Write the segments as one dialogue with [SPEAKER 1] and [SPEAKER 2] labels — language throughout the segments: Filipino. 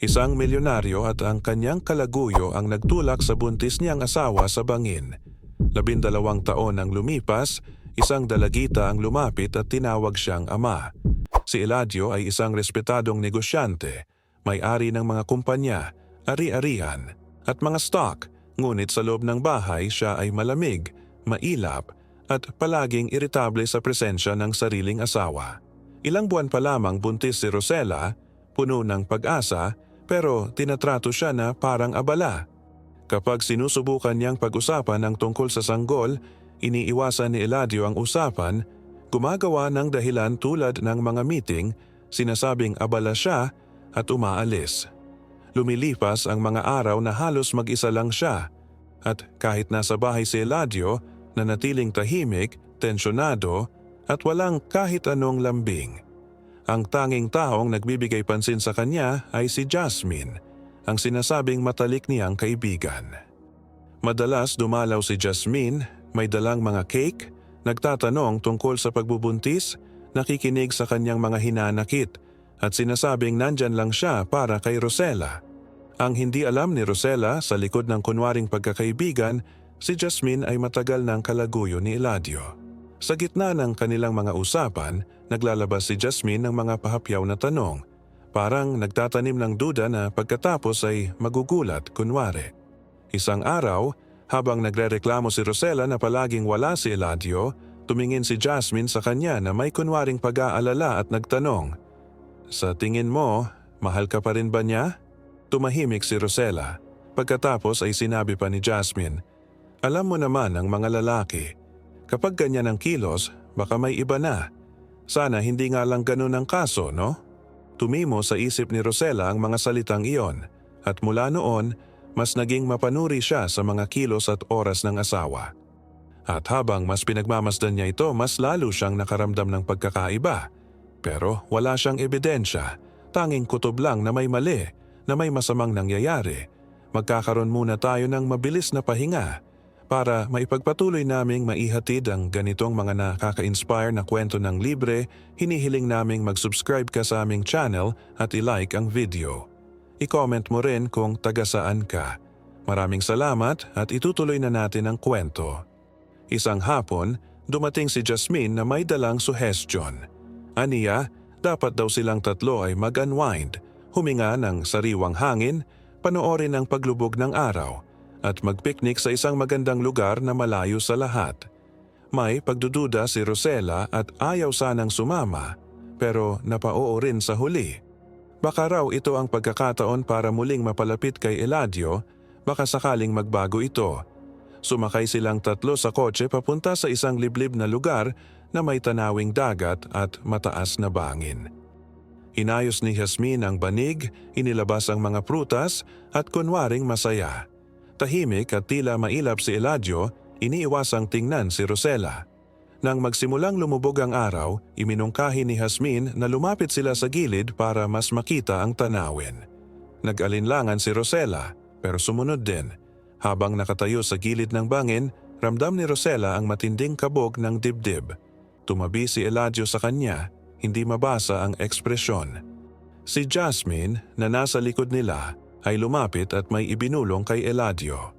[SPEAKER 1] Isang milyonaryo at ang kanyang kalaguyo ang nagtulak sa buntis niyang asawa sa bangin. Labindalawang taon ang lumipas, isang dalagita ang lumapit at tinawag siyang ama. Si Eladio ay isang respetadong negosyante, may-ari ng mga kumpanya, ari-arian, at mga stock, ngunit sa loob ng bahay siya ay malamig, mailap, at palaging iritable sa presensya ng sariling asawa. Ilang buwan pa lamang buntis si Rosella, puno ng pag-asa, pero tinatrato siya na parang abala. Kapag sinusubukan niyang pag-usapan ang tungkol sa sanggol, iniiwasan ni Eladio ang usapan, gumagawa ng dahilan tulad ng mga meeting, sinasabing abala siya at umaalis. Lumilipas ang mga araw na halos mag-isa lang siya at kahit nasa bahay si Eladio, nanatiling tahimik, tensyonado at walang kahit anong lambing. Ang tanging taong nagbibigay pansin sa kanya ay si Jasmine, ang sinasabing matalik niyang kaibigan. Madalas dumalaw si Jasmine, may dalang mga cake, nagtatanong tungkol sa pagbubuntis, nakikinig sa kanyang mga hinanakit, at sinasabing nandyan lang siya para kay Rosella. Ang hindi alam ni Rosella sa likod ng kunwaring pagkakaibigan, si Jasmine ay matagal ng kalaguyo ni Eladio. Sa gitna ng kanilang mga usapan, naglalabas si Jasmine ng mga pahapyaw na tanong. Parang nagtatanim ng duda na pagkatapos ay magugulat kunwari. Isang araw, habang nagrereklamo si Rosella na palaging wala si Eladio, tumingin si Jasmine sa kanya na may kunwaring pag-aalala at nagtanong, Sa tingin mo, mahal ka pa rin ba niya? Tumahimik si Rosella. Pagkatapos ay sinabi pa ni Jasmine, Alam mo naman ang mga lalaki, kapag ganyan ang kilos, baka may iba na. Sana hindi nga lang ganun ang kaso, no? Tumimo sa isip ni Rosella ang mga salitang iyon at mula noon, mas naging mapanuri siya sa mga kilos at oras ng asawa. At habang mas pinagmamasdan niya ito, mas lalo siyang nakaramdam ng pagkakaiba. Pero wala siyang ebidensya, tanging kutob lang na may mali, na may masamang nangyayari. Magkakaroon muna tayo ng mabilis na pahinga para maipagpatuloy naming maihatid ang ganitong mga nakaka-inspire na kwento ng libre, hinihiling naming mag-subscribe ka sa aming channel at i-like ang video. I-comment mo rin kung taga saan ka. Maraming salamat at itutuloy na natin ang kwento. Isang hapon, dumating si Jasmine na may dalang suggestion. Aniya, dapat daw silang tatlo ay mag-unwind, huminga ng sariwang hangin, panoorin ang paglubog ng araw, at magpiknik sa isang magandang lugar na malayo sa lahat. May pagdududa si Rosella at ayaw sanang sumama, pero napaoo rin sa huli. Baka raw ito ang pagkakataon para muling mapalapit kay Eladio, baka sakaling magbago ito. Sumakay silang tatlo sa kotse papunta sa isang liblib na lugar na may tanawing dagat at mataas na bangin. Inayos ni Jasmine ang banig, inilabas ang mga prutas at kunwaring masaya. Tahimik at tila mailap si Eladio, iniiwasang tingnan si Rosella. Nang magsimulang lumubog ang araw, iminungkahi ni Hasmin na lumapit sila sa gilid para mas makita ang tanawin. Nag-alinlangan si Rosella, pero sumunod din. Habang nakatayo sa gilid ng bangin, ramdam ni Rosella ang matinding kabog ng dibdib. Tumabi si Eladio sa kanya, hindi mabasa ang ekspresyon. Si Jasmine, na nasa likod nila, ay lumapit at may ibinulong kay Eladio.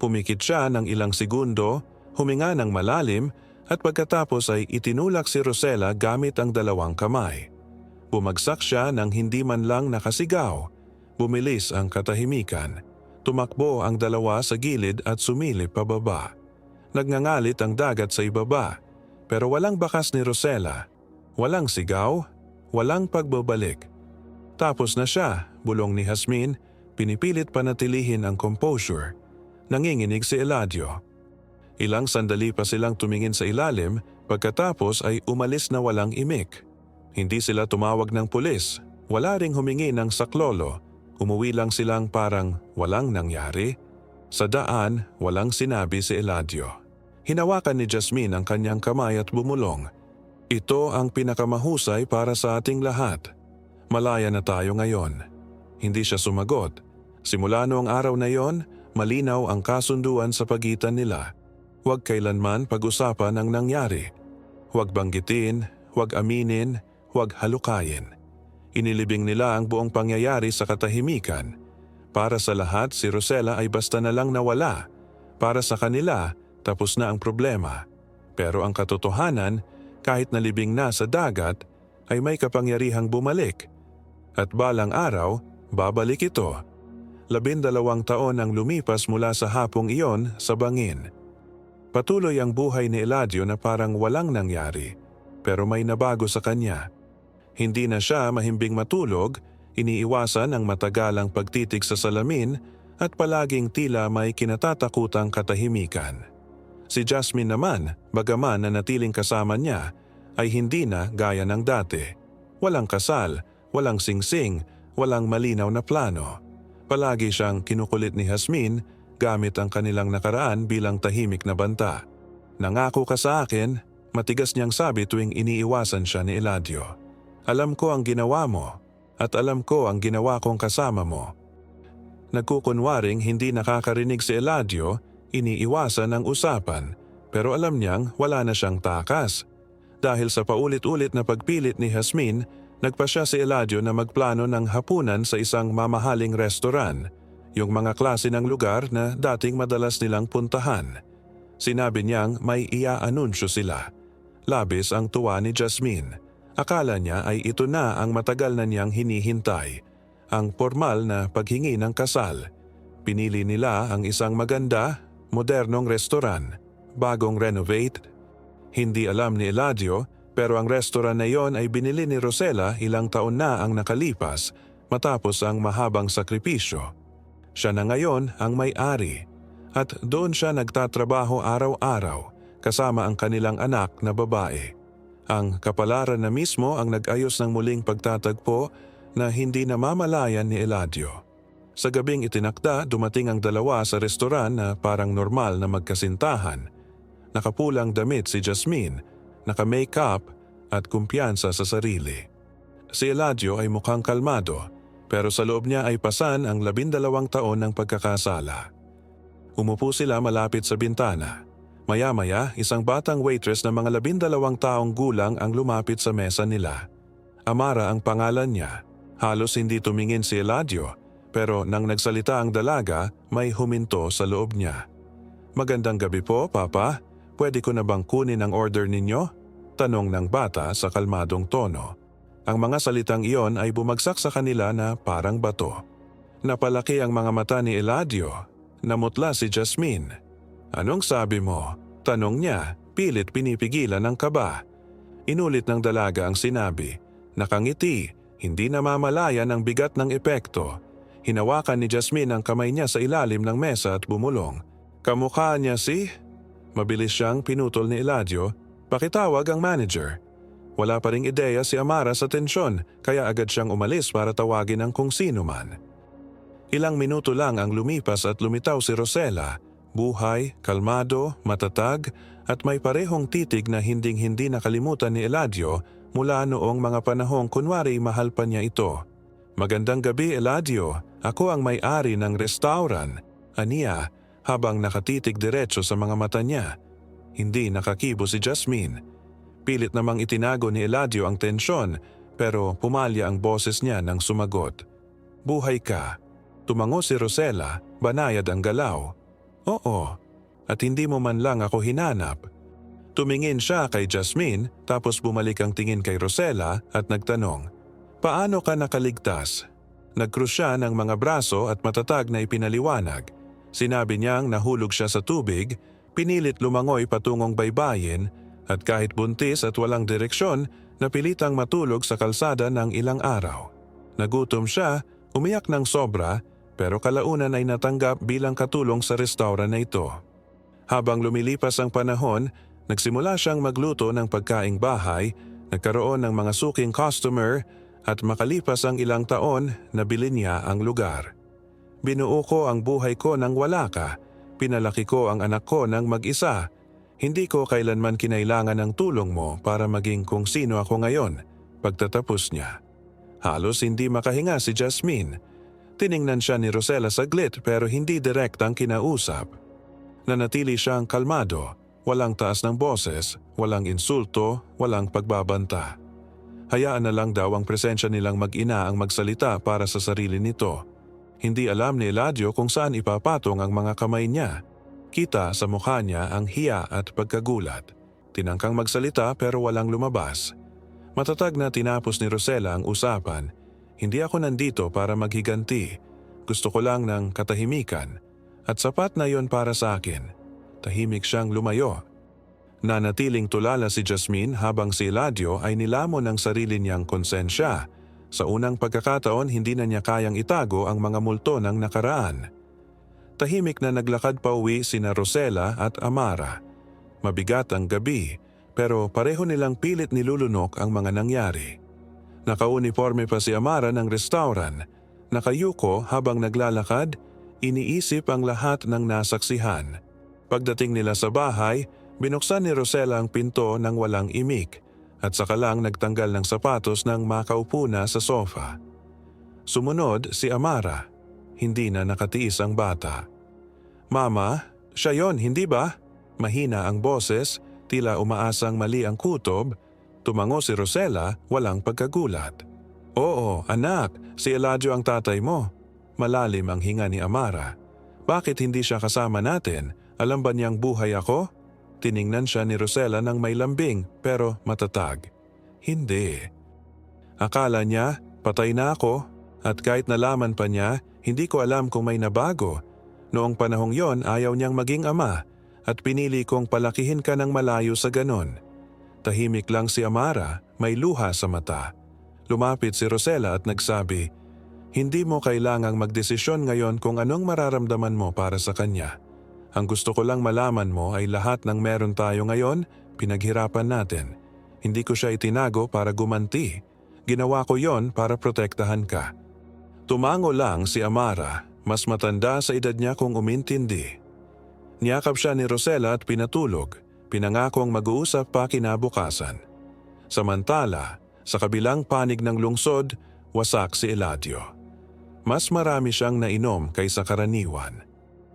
[SPEAKER 1] Pumikit siya ng ilang segundo, huminga ng malalim at pagkatapos ay itinulak si Rosella gamit ang dalawang kamay. Bumagsak siya ng hindi man lang nakasigaw. Bumilis ang katahimikan. Tumakbo ang dalawa sa gilid at sumilip pababa. Nagngangalit ang dagat sa ibaba, pero walang bakas ni Rosella. Walang sigaw, walang pagbabalik. Tapos na siya, bulong ni Hasmin, pinipilit panatilihin ang composure. Nanginginig si Eladio. Ilang sandali pa silang tumingin sa ilalim pagkatapos ay umalis na walang imik. Hindi sila tumawag ng pulis, wala ring humingi ng saklolo, umuwi lang silang parang walang nangyari. Sa daan, walang sinabi si Eladio. Hinawakan ni Jasmine ang kanyang kamay at bumulong. Ito ang pinakamahusay para sa ating lahat. Malaya na tayo ngayon. Hindi siya sumagot. Simula noong araw na yon, malinaw ang kasunduan sa pagitan nila. Huwag kailanman pag-usapan ang nangyari. Huwag banggitin, huwag aminin, huwag halukayin. Inilibing nila ang buong pangyayari sa katahimikan. Para sa lahat, si Rosella ay basta na lang nawala. Para sa kanila, tapos na ang problema. Pero ang katotohanan, kahit nalibing na sa dagat, ay may kapangyarihang bumalik. At balang araw, babalik ito. Labindalawang taon ang lumipas mula sa hapong iyon sa bangin. Patuloy ang buhay ni Eladio na parang walang nangyari, pero may nabago sa kanya. Hindi na siya mahimbing matulog, iniiwasan ang matagalang pagtitig sa salamin at palaging tila may kinatatakutang katahimikan. Si Jasmine naman, bagaman na natiling kasama niya, ay hindi na gaya ng dati. Walang kasal, walang singsing, walang malinaw na plano. Palagi siyang kinukulit ni Hasmin gamit ang kanilang nakaraan bilang tahimik na banta. Nangako ka sa akin, matigas niyang sabi tuwing iniiwasan siya ni Eladio. Alam ko ang ginawa mo at alam ko ang ginawa kong kasama mo. Nagkukunwaring hindi nakakarinig si Eladio, iniiwasan ang usapan pero alam niyang wala na siyang takas. Dahil sa paulit-ulit na pagpilit ni Hasmin, nagpa siya si Eladio na magplano ng hapunan sa isang mamahaling restoran, yung mga klase ng lugar na dating madalas nilang puntahan. Sinabi niyang may ia-anunsyo sila. Labis ang tuwa ni Jasmine. Akala niya ay ito na ang matagal na niyang hinihintay, ang formal na paghingi ng kasal. Pinili nila ang isang maganda, modernong restoran, bagong renovate. Hindi alam ni Eladio pero ang restoran na iyon ay binili ni Rosella ilang taon na ang nakalipas matapos ang mahabang sakripisyo. Siya na ngayon ang may-ari at doon siya nagtatrabaho araw-araw kasama ang kanilang anak na babae. Ang kapalaran na mismo ang nag-ayos ng muling pagtatagpo na hindi namamalayan ni Eladio. Sa gabing itinakda, dumating ang dalawa sa restoran na parang normal na magkasintahan. Nakapulang damit si Jasmine, naka-makeup at kumpiyansa sa sarili. Si Eladio ay mukhang kalmado, pero sa loob niya ay pasan ang labindalawang taon ng pagkakasala. Umupo sila malapit sa bintana. Maya-maya, isang batang waitress na mga labindalawang taong gulang ang lumapit sa mesa nila. Amara ang pangalan niya. Halos hindi tumingin si Eladio, pero nang nagsalita ang dalaga, may huminto sa loob niya. Magandang gabi po, Papa. Pwede ko na bang kunin ang order ninyo? Tanong ng bata sa kalmadong tono. Ang mga salitang iyon ay bumagsak sa kanila na parang bato. Napalaki ang mga mata ni Eladio. Namutla si Jasmine. Anong sabi mo? Tanong niya, pilit pinipigilan ng kaba. Inulit ng dalaga ang sinabi. Nakangiti, hindi namamalayan ang bigat ng epekto. Hinawakan ni Jasmine ang kamay niya sa ilalim ng mesa at bumulong. Kamukha niya si... Mabilis siyang pinutol ni Eladio. Pakitawag ang manager. Wala pa ring ideya si Amara sa tensyon kaya agad siyang umalis para tawagin ang kung sino man. Ilang minuto lang ang lumipas at lumitaw si Rosella Buhay, kalmado, matatag at may parehong titig na hinding-hindi nakalimutan ni Eladio mula noong mga panahong kunwari mahal pa niya ito. Magandang gabi Eladio, ako ang may-ari ng restauran. Aniya, habang nakatitig diretso sa mga mata niya. Hindi nakakibo si Jasmine. Pilit namang itinago ni Eladio ang tensyon pero pumalya ang boses niya nang sumagot. Buhay ka. Tumango si Rosella, banayad ang galaw. Oo, at hindi mo man lang ako hinanap. Tumingin siya kay Jasmine tapos bumalik ang tingin kay Rosella at nagtanong, Paano ka nakaligtas? Nagkrus siya ng mga braso at matatag na ipinaliwanag. Sinabi niyang nahulog siya sa tubig, pinilit lumangoy patungong baybayin at kahit buntis at walang direksyon, napilitang matulog sa kalsada ng ilang araw. Nagutom siya, umiyak ng sobra pero kalaunan ay natanggap bilang katulong sa restaurant na ito. Habang lumilipas ang panahon, nagsimula siyang magluto ng pagkaing bahay, nagkaroon ng mga suking customer at makalipas ang ilang taon, nabili niya ang lugar. Binuo ko ang buhay ko nang wala ka, pinalaki ko ang anak ko nang mag-isa. Hindi ko kailanman kinailangan ng tulong mo para maging kung sino ako ngayon, pagtatapos niya. Halos hindi makahinga si Jasmine Tiningnan siya ni Rosella saglit pero hindi direktang kinausap. Nanatili siyang kalmado, walang taas ng boses, walang insulto, walang pagbabanta. Hayaan na lang daw ang presensya nilang mag-ina ang magsalita para sa sarili nito. Hindi alam ni Eladio kung saan ipapatong ang mga kamay niya. Kita sa mukha niya ang hiya at pagkagulat. Tinangkang magsalita pero walang lumabas. Matatag na tinapos ni Rosella ang usapan. Hindi ako nandito para maghiganti. Gusto ko lang ng katahimikan. At sapat na yon para sa akin. Tahimik siyang lumayo. Nanatiling tulala si Jasmine habang si Eladio ay nilamon ng sarili niyang konsensya. Sa unang pagkakataon hindi na niya kayang itago ang mga multo ng nakaraan. Tahimik na naglakad pa uwi sina Rosella at Amara. Mabigat ang gabi, pero pareho nilang pilit nilulunok ang mga nangyari. Nakauniforme pa si Amara ng restaurant. Nakayuko habang naglalakad, iniisip ang lahat ng nasaksihan. Pagdating nila sa bahay, binuksan ni Rosella ang pinto ng walang imik at saka lang nagtanggal ng sapatos nang makaupo na sa sofa. Sumunod si Amara. Hindi na nakatiis ang bata. Mama, siya yon, hindi ba? Mahina ang boses, tila umaasang mali ang kutob. Tumango si Rosella, walang pagkagulat. Oo, anak, si Eladio ang tatay mo. Malalim ang hinga ni Amara. Bakit hindi siya kasama natin? Alam ba niyang buhay ako? Tiningnan siya ni Rosella ng may lambing pero matatag. Hindi. Akala niya, patay na ako at kahit nalaman pa niya, hindi ko alam kung may nabago. Noong panahong yon ayaw niyang maging ama at pinili kong palakihin ka ng malayo sa ganon. Tahimik lang si Amara, may luha sa mata. Lumapit si Rosella at nagsabi, Hindi mo kailangang magdesisyon ngayon kung anong mararamdaman mo para sa kanya. Ang gusto ko lang malaman mo ay lahat ng meron tayo ngayon, pinaghirapan natin. Hindi ko siya itinago para gumanti. Ginawa ko yon para protektahan ka. Tumango lang si Amara, mas matanda sa edad niya kung umintindi. Niyakap siya ni Rosella at pinatulog, pinangakong mag-uusap pa kinabukasan. Samantala, sa kabilang panig ng lungsod, wasak si Eladio. Mas marami siyang nainom kaysa karaniwan.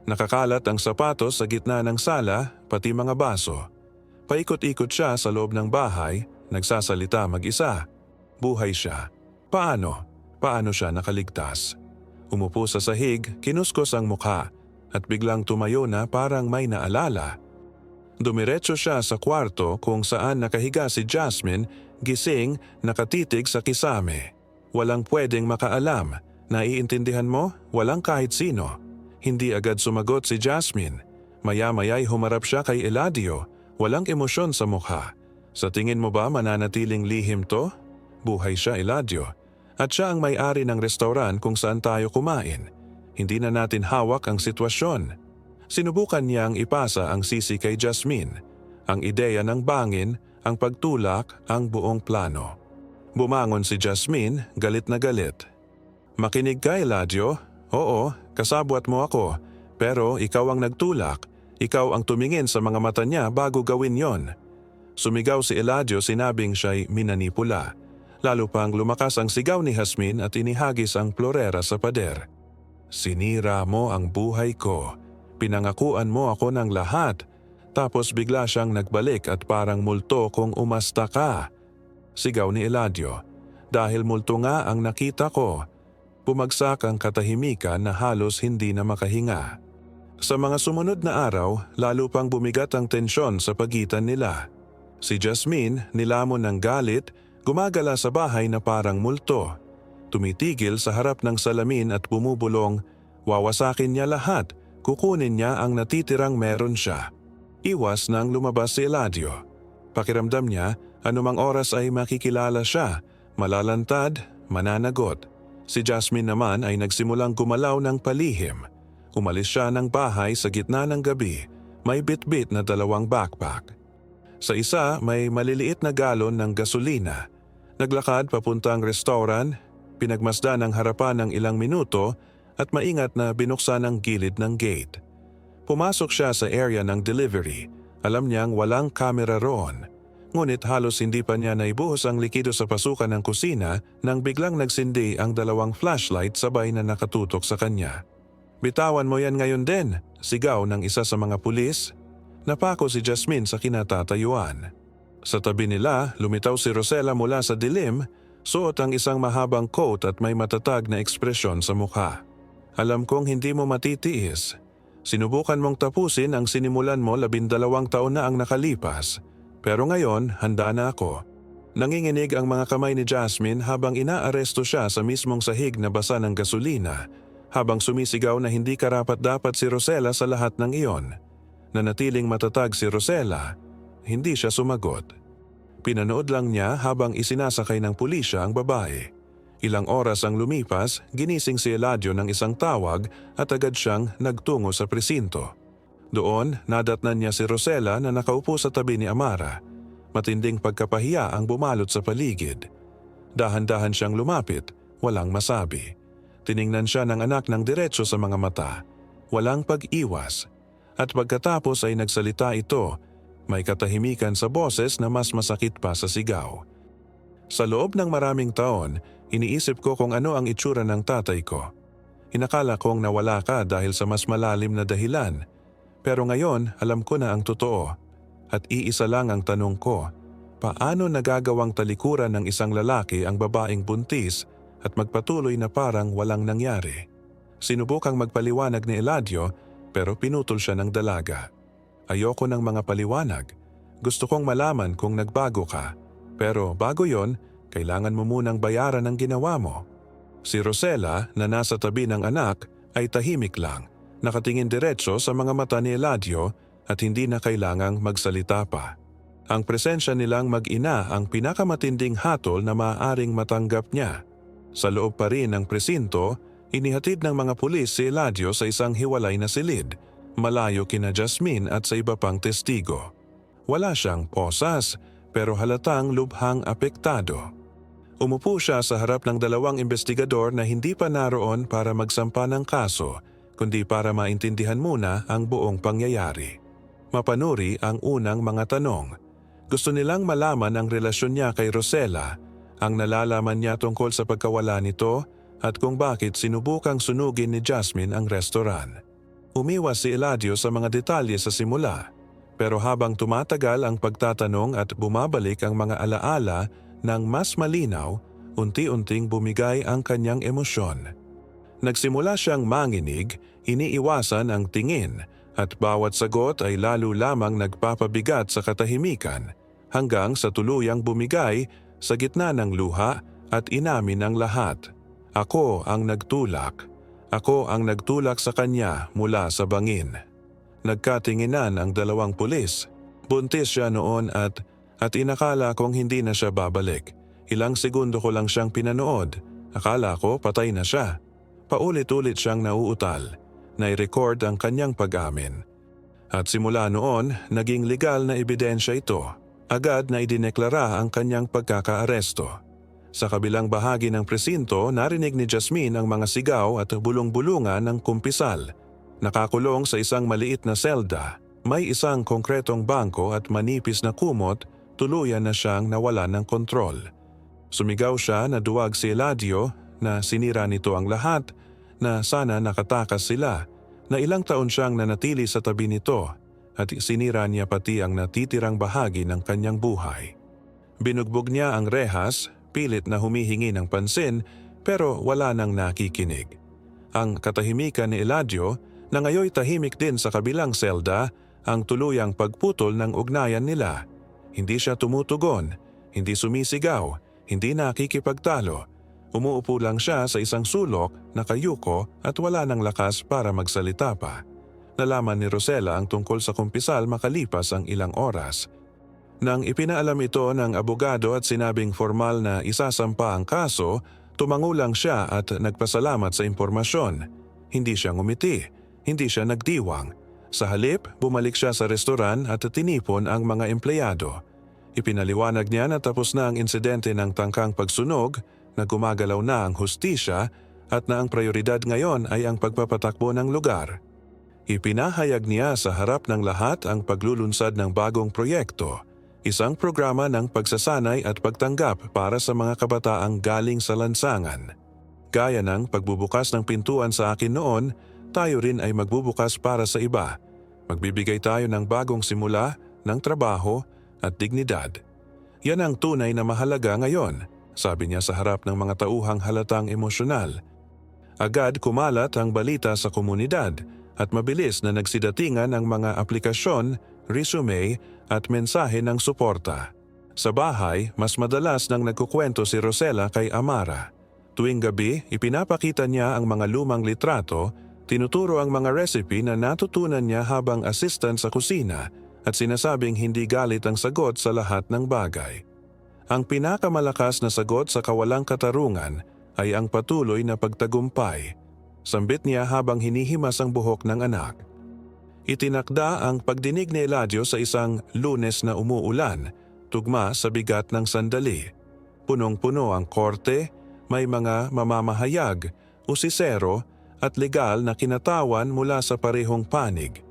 [SPEAKER 1] Nakakalat ang sapatos sa gitna ng sala, pati mga baso. Paikot-ikot siya sa loob ng bahay, nagsasalita mag-isa. Buhay siya. Paano? Paano siya nakaligtas? Umupo sa sahig, kinuskos ang mukha at biglang tumayo na parang may naalala. Dumiretso siya sa kwarto kung saan nakahiga si Jasmine, gising, nakatitig sa kisame. Walang pwedeng makaalam. Naiintindihan mo? Walang kahit sino. Hindi agad sumagot si Jasmine. Maya-maya'y humarap siya kay Eladio. Walang emosyon sa mukha. Sa tingin mo ba mananatiling lihim to? Buhay siya Eladio. At siya ang may-ari ng restaurant kung saan tayo kumain. Hindi na natin hawak ang sitwasyon. Sinubukan niyang ipasa ang sisi kay Jasmine. Ang ideya ng bangin, ang pagtulak, ang buong plano. Bumangon si Jasmine, galit na galit. Makinig ka, Eladio. Oo, kasabwat mo ako. Pero ikaw ang nagtulak. Ikaw ang tumingin sa mga mata niya bago gawin yon. Sumigaw si Eladio sinabing siya'y minanipula. Lalo pang lumakas ang sigaw ni Hasmin at inihagis ang plorera sa pader. Sinira mo ang buhay ko. Pinangakuan mo ako ng lahat. Tapos bigla siyang nagbalik at parang multo kung umasta ka. Sigaw ni Eladio. Dahil multo nga ang nakita ko. Bumagsak ang katahimikan na halos hindi na makahinga. Sa mga sumunod na araw, lalo pang bumigat ang tensyon sa pagitan nila. Si Jasmine, nilamon ng galit, gumagala sa bahay na parang multo. Tumitigil sa harap ng salamin at bumubulong, wawasakin niya lahat, kukunin niya ang natitirang meron siya. Iwas nang lumabas si Eladio. Pakiramdam niya, anumang oras ay makikilala siya, malalantad, mananagot. Si Jasmine naman ay nagsimulang gumalaw ng palihim. Umalis siya ng bahay sa gitna ng gabi, may bitbit na dalawang backpack. Sa isa may maliliit na galon ng gasolina. Naglakad papunta ang restaurant, pinagmasdan ang harapan ng ilang minuto at maingat na binuksan ang gilid ng gate. Pumasok siya sa area ng delivery. Alam niyang walang kamera roon. Ngunit halos hindi pa niya naibuhos ang likido sa pasukan ng kusina nang biglang nagsindi ang dalawang flashlight sabay na nakatutok sa kanya. Bitawan mo yan ngayon din, sigaw ng isa sa mga pulis. Napako si Jasmine sa kinatatayuan. Sa tabi nila, lumitaw si Rosella mula sa dilim, suot ang isang mahabang coat at may matatag na ekspresyon sa mukha. Alam kong hindi mo matitiis. Sinubukan mong tapusin ang sinimulan mo labindalawang taon na ang nakalipas. Pero ngayon, handa na ako. Nanginginig ang mga kamay ni Jasmine habang inaaresto siya sa mismong sahig na basa ng gasolina habang sumisigaw na hindi karapat dapat si Rosella sa lahat ng iyon. Nanatiling matatag si Rosella, hindi siya sumagot. Pinanood lang niya habang isinasakay ng pulisya ang babae. Ilang oras ang lumipas, ginising si Eladio ng isang tawag at agad siyang nagtungo sa presinto. Doon, nadatnan niya si Rosella na nakaupo sa tabi ni Amara. Matinding pagkapahiya ang bumalot sa paligid. Dahan-dahan siyang lumapit, walang masabi. Tiningnan siya ng anak ng diretso sa mga mata. Walang pag-iwas. At pagkatapos ay nagsalita ito, may katahimikan sa boses na mas masakit pa sa sigaw. Sa loob ng maraming taon, iniisip ko kung ano ang itsura ng tatay ko. Inakala kong nawala ka dahil sa mas malalim na dahilan. Pero ngayon, alam ko na ang totoo. At iisa lang ang tanong ko, paano nagagawang talikuran ng isang lalaki ang babaeng buntis at magpatuloy na parang walang nangyari? Sinubukang magpaliwanag ni Eladio pero pinutol siya ng dalaga. Ayoko ng mga paliwanag. Gusto kong malaman kung nagbago ka. Pero bago yon, kailangan mo munang bayaran ang ginawa mo. Si Rosella na nasa tabi ng anak ay tahimik lang, nakatingin diretso sa mga mata ni Eladio at hindi na kailangang magsalita pa. Ang presensya nilang mag-ina ang pinakamatinding hatol na maaaring matanggap niya. Sa loob pa rin ng presinto, inihatid ng mga pulis si Eladio sa isang hiwalay na silid, malayo kina Jasmine at sa iba pang testigo. Wala siyang posas, pero halatang lubhang apektado. Umupo siya sa harap ng dalawang investigador na hindi pa naroon para magsampa ng kaso, kundi para maintindihan muna ang buong pangyayari. Mapanuri ang unang mga tanong. Gusto nilang malaman ang relasyon niya kay Rosella, ang nalalaman niya tungkol sa pagkawala nito at kung bakit sinubukang sunugin ni Jasmine ang restoran. Umiwas si Eladio sa mga detalye sa simula, pero habang tumatagal ang pagtatanong at bumabalik ang mga alaala ng mas malinaw, unti-unting bumigay ang kanyang emosyon. Nagsimula siyang manginig, iniiwasan ang tingin at bawat sagot ay lalo lamang nagpapabigat sa katahimikan hanggang sa tuluyang bumigay sa gitna ng luha at inamin ang lahat. Ako ang nagtulak. Ako ang nagtulak sa kanya mula sa bangin. Nagkatinginan ang dalawang pulis. Buntis siya noon at at inakala kong hindi na siya babalik. Ilang segundo ko lang siyang pinanood. Akala ko patay na siya. Paulit-ulit siyang nauutal. Nai-record ang kanyang pag-amin. At simula noon, naging legal na ebidensya ito. Agad na idineklara ang kanyang pagkakaaresto. Sa kabilang bahagi ng presinto, narinig ni Jasmine ang mga sigaw at bulong-bulungan ng kumpisal. Nakakulong sa isang maliit na selda, may isang konkretong bangko at manipis na kumot tuluyan na siyang nawala ng kontrol. Sumigaw siya na duwag si Eladio na sinira nito ang lahat, na sana nakatakas sila, na ilang taon siyang nanatili sa tabi nito at sinira niya pati ang natitirang bahagi ng kanyang buhay. Binugbog niya ang rehas, pilit na humihingi ng pansin pero wala nang nakikinig. Ang katahimikan ni Eladio na ngayoy tahimik din sa kabilang selda ang tuluyang pagputol ng ugnayan nila. Hindi siya tumutugon, hindi sumisigaw, hindi nakikipagtalo. Umuupo lang siya sa isang sulok, nakayuko at wala ng lakas para magsalita pa. Nalaman ni Rosella ang tungkol sa kumpisal makalipas ang ilang oras. Nang ipinaalam ito ng abogado at sinabing formal na isasampa ang kaso, tumango lang siya at nagpasalamat sa impormasyon. Hindi siya ngumiti, hindi siya nagdiwang. Sa halip, bumalik siya sa restoran at tinipon ang mga empleyado. Ipinaliwanag niya na tapos na ang insidente ng tangkang pagsunog, na gumagalaw na ang hustisya at na ang prioridad ngayon ay ang pagpapatakbo ng lugar. Ipinahayag niya sa harap ng lahat ang paglulunsad ng bagong proyekto, isang programa ng pagsasanay at pagtanggap para sa mga kabataang galing sa lansangan. Gaya ng pagbubukas ng pintuan sa akin noon, tayo rin ay magbubukas para sa iba. Magbibigay tayo ng bagong simula, ng trabaho at dignidad. Yan ang tunay na mahalaga ngayon, sabi niya sa harap ng mga tauhang halatang emosyonal. Agad kumalat ang balita sa komunidad at mabilis na nagsidatingan ang mga aplikasyon, resume at mensahe ng suporta. Sa bahay, mas madalas nang nagkukwento si Rosella kay Amara. Tuwing gabi, ipinapakita niya ang mga lumang litrato, tinuturo ang mga recipe na natutunan niya habang assistant sa kusina at sinasabing hindi galit ang sagot sa lahat ng bagay. Ang pinakamalakas na sagot sa kawalang katarungan ay ang patuloy na pagtagumpay. Sambit niya habang hinihimas ang buhok ng anak. Itinakda ang pagdinig ni Eladio sa isang lunes na umuulan, tugma sa bigat ng sandali. Punong-puno ang korte, may mga mamamahayag, usisero at legal na kinatawan mula sa parehong panig.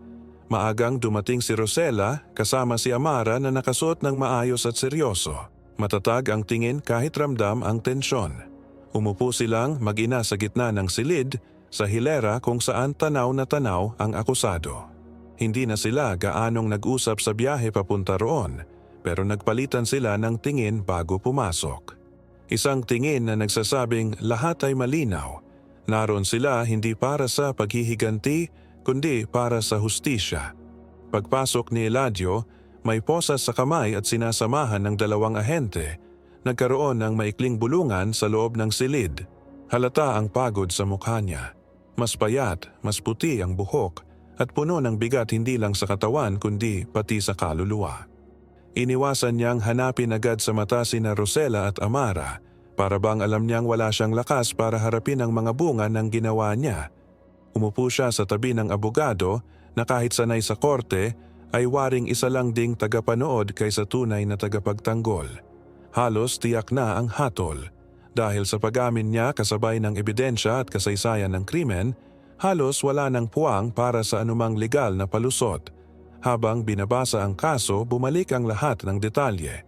[SPEAKER 1] Maagang dumating si Rosella kasama si Amara na nakasuot ng maayos at seryoso. Matatag ang tingin kahit ramdam ang tensyon. Umupo silang mag-ina sa gitna ng silid sa hilera kung saan tanaw na tanaw ang akusado. Hindi na sila gaanong nag-usap sa biyahe papunta roon pero nagpalitan sila ng tingin bago pumasok. Isang tingin na nagsasabing lahat ay malinaw. Naroon sila hindi para sa paghihiganti kundi para sa hustisya. Pagpasok ni Eladio, may posas sa kamay at sinasamahan ng dalawang ahente nagkaroon ng maikling bulungan sa loob ng silid. Halata ang pagod sa mukha niya. Mas payat, mas puti ang buhok at puno ng bigat hindi lang sa katawan kundi pati sa kaluluwa. Iniwasan niyang hanapin agad sa mata si na Rosella at Amara para bang alam niyang wala siyang lakas para harapin ang mga bunga ng ginawa niya. Umupo siya sa tabi ng abogado na kahit sanay sa korte ay waring isa lang ding tagapanood kaysa tunay na tagapagtanggol. Halos tiyak na ang hatol. Dahil sa pag-amin niya kasabay ng ebidensya at kasaysayan ng krimen, halos wala ng puwang para sa anumang legal na palusot. Habang binabasa ang kaso, bumalik ang lahat ng detalye.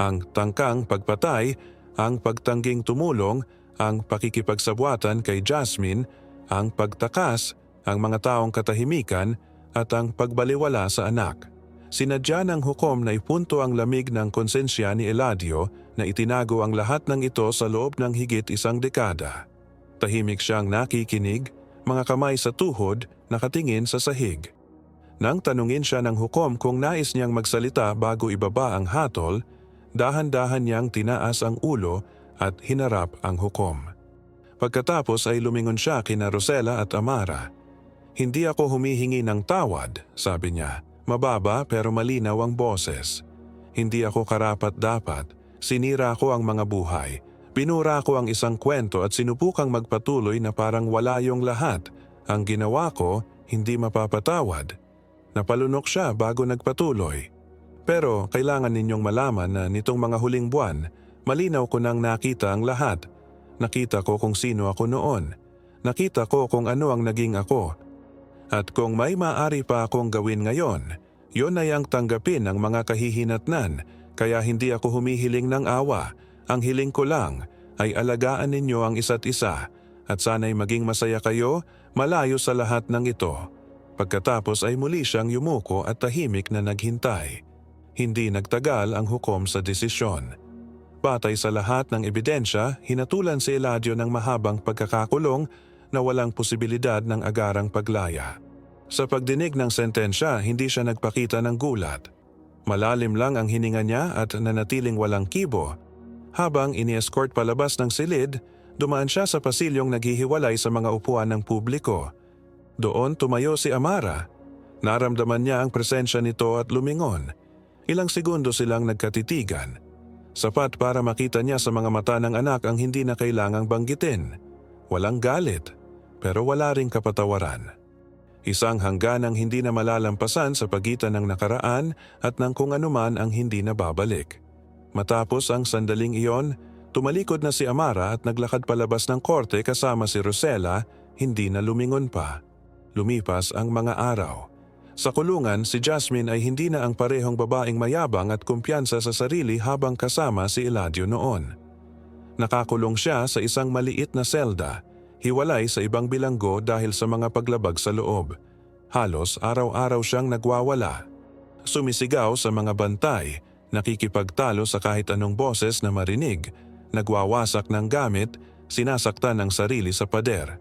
[SPEAKER 1] Ang tangkang pagpatay, ang pagtangging tumulong, ang pakikipagsabwatan kay Jasmine, ang pagtakas, ang mga taong katahimikan, at ang pagbaliwala sa anak. Sinadya ng hukom na ipunto ang lamig ng konsensya ni Eladio na itinago ang lahat ng ito sa loob ng higit isang dekada. Tahimik siyang nakikinig, mga kamay sa tuhod, nakatingin sa sahig. Nang tanungin siya ng hukom kung nais niyang magsalita bago ibaba ang hatol, dahan-dahan niyang tinaas ang ulo at hinarap ang hukom. Pagkatapos ay lumingon siya kina Rosella at Amara. Hindi ako humihingi ng tawad, sabi niya. Mababa pero malinaw ang boses. Hindi ako karapat dapat. Sinira ko ang mga buhay. Pinura ko ang isang kwento at sinubukang magpatuloy na parang wala yung lahat. Ang ginawa ko, hindi mapapatawad. Napalunok siya bago nagpatuloy. Pero kailangan ninyong malaman na nitong mga huling buwan, malinaw ko nang nakita ang lahat. Nakita ko kung sino ako noon. Nakita ko kung ano ang naging ako at kung may maari pa akong gawin ngayon, yon ay ang tanggapin ng mga kahihinatnan kaya hindi ako humihiling ng awa. Ang hiling ko lang ay alagaan ninyo ang isa't isa at sana'y maging masaya kayo malayo sa lahat ng ito. Pagkatapos ay muli siyang yumuko at tahimik na naghintay. Hindi nagtagal ang hukom sa desisyon. Batay sa lahat ng ebidensya, hinatulan si Eladio ng mahabang pagkakakulong na walang posibilidad ng agarang paglaya. Sa pagdinig ng sentensya, hindi siya nagpakita ng gulat. Malalim lang ang hininga niya at nanatiling walang kibo. Habang ini-escort palabas ng silid, dumaan siya sa pasilyong naghihiwalay sa mga upuan ng publiko. Doon tumayo si Amara. Naramdaman niya ang presensya nito at lumingon. Ilang segundo silang nagkatitigan. Sapat para makita niya sa mga mata ng anak ang hindi na kailangang banggitin. Walang galit, pero wala ring kapatawaran. Isang hangganang hindi na malalampasan sa pagitan ng nakaraan at ng kung anuman ang hindi na babalik. Matapos ang sandaling iyon, tumalikod na si Amara at naglakad palabas ng korte kasama si Rosella, hindi na lumingon pa. Lumipas ang mga araw. Sa kulungan, si Jasmine ay hindi na ang parehong babaeng mayabang at kumpiyansa sa sarili habang kasama si Eladio noon. Nakakulong siya sa isang maliit na selda hiwalay sa ibang bilanggo dahil sa mga paglabag sa loob. Halos araw-araw siyang nagwawala. Sumisigaw sa mga bantay, nakikipagtalo sa kahit anong boses na marinig, nagwawasak ng gamit, sinasaktan ng sarili sa pader.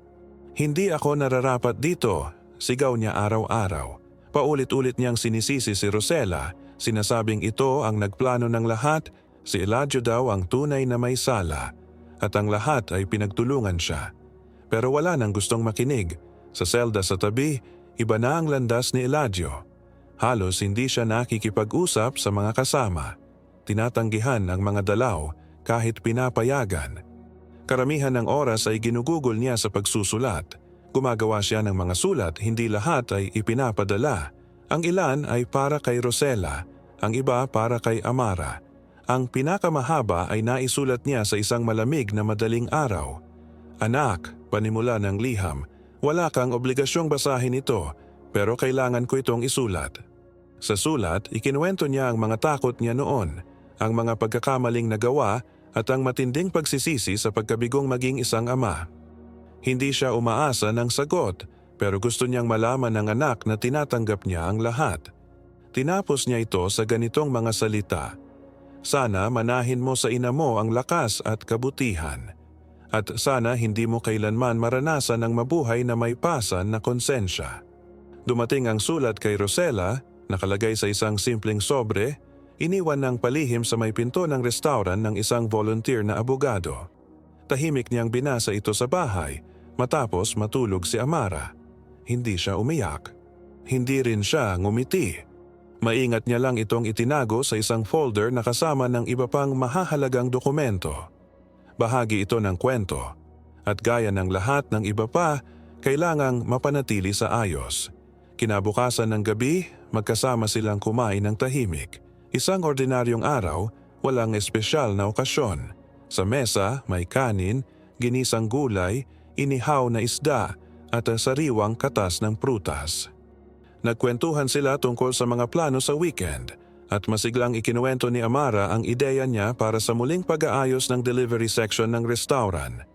[SPEAKER 1] Hindi ako nararapat dito, sigaw niya araw-araw. Paulit-ulit niyang sinisisi si Rosella, sinasabing ito ang nagplano ng lahat, si Eladio daw ang tunay na may sala, at ang lahat ay pinagtulungan siya. Pero wala nang gustong makinig. Sa selda sa tabi, iba na ang landas ni Eladio. Halos hindi siya nakikipag-usap sa mga kasama. Tinatanggihan ang mga dalaw kahit pinapayagan. Karamihan ng oras ay ginugugol niya sa pagsusulat. Gumagawa siya ng mga sulat, hindi lahat ay ipinapadala. Ang ilan ay para kay Rosella, ang iba para kay Amara. Ang pinakamahaba ay naisulat niya sa isang malamig na madaling araw. Anak, panimula ng liham, wala kang obligasyong basahin ito, pero kailangan ko itong isulat. Sa sulat, ikinuwento niya ang mga takot niya noon, ang mga pagkakamaling nagawa at ang matinding pagsisisi sa pagkabigong maging isang ama. Hindi siya umaasa ng sagot, pero gusto niyang malaman ng anak na tinatanggap niya ang lahat. Tinapos niya ito sa ganitong mga salita. Sana manahin mo sa ina mo ang lakas at kabutihan. At sana hindi mo kailanman maranasan ng mabuhay na may pasan na konsensya. Dumating ang sulat kay Rosella, nakalagay sa isang simpleng sobre, iniwan ng palihim sa may pinto ng restaurant ng isang volunteer na abogado. Tahimik niyang binasa ito sa bahay, matapos matulog si Amara. Hindi siya umiyak. Hindi rin siya ngumiti. Maingat niya lang itong itinago sa isang folder na kasama ng iba pang mahahalagang dokumento. Bahagi ito ng kwento. At gaya ng lahat ng iba pa, kailangang mapanatili sa ayos. Kinabukasan ng gabi, magkasama silang kumain ng tahimik. Isang ordinaryong araw, walang espesyal na okasyon. Sa mesa, may kanin, ginisang gulay, inihaw na isda, at sariwang katas ng prutas. Nagkwentuhan sila tungkol sa mga plano sa weekend at masiglang ikinuwento ni Amara ang ideya niya para sa muling pag-aayos ng delivery section ng restaurant.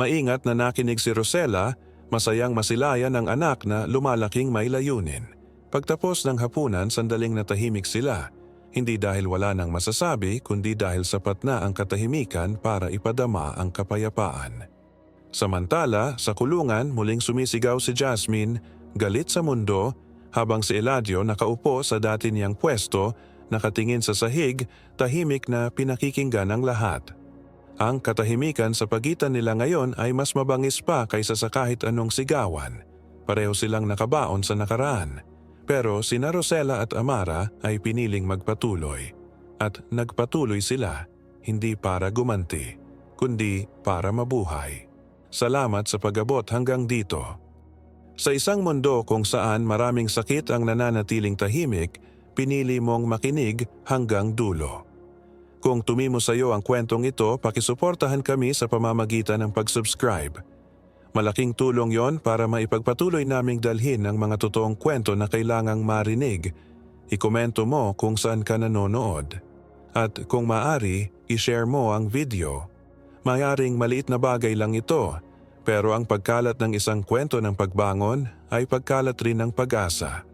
[SPEAKER 1] Maingat na nakinig si Rosella, masayang masilayan ng anak na lumalaking may layunin. Pagtapos ng hapunan, sandaling natahimik sila. Hindi dahil wala nang masasabi, kundi dahil sapat na ang katahimikan para ipadama ang kapayapaan. Samantala, sa kulungan muling sumisigaw si Jasmine, galit sa mundo, habang si Eladio nakaupo sa dati niyang pwesto, nakatingin sa sahig, tahimik na pinakikinggan ng lahat. Ang katahimikan sa pagitan nila ngayon ay mas mabangis pa kaysa sa kahit anong sigawan. Pareho silang nakabaon sa nakaraan. Pero sina Rosella at Amara ay piniling magpatuloy. At nagpatuloy sila, hindi para gumanti, kundi para mabuhay. Salamat sa pag-abot hanggang dito. Sa isang mundo kung saan maraming sakit ang nananatiling tahimik, pinili mong makinig hanggang dulo. Kung tumimo sa iyo ang kwentong ito, pakisuportahan kami sa pamamagitan ng pag-subscribe. Malaking tulong yon para maipagpatuloy naming dalhin ang mga totoong kwento na kailangang marinig. Ikomento mo kung saan ka nanonood. At kung maari, ishare mo ang video. Mayaring maliit na bagay lang ito, pero ang pagkalat ng isang kwento ng pagbangon ay pagkalat rin ng pag-asa.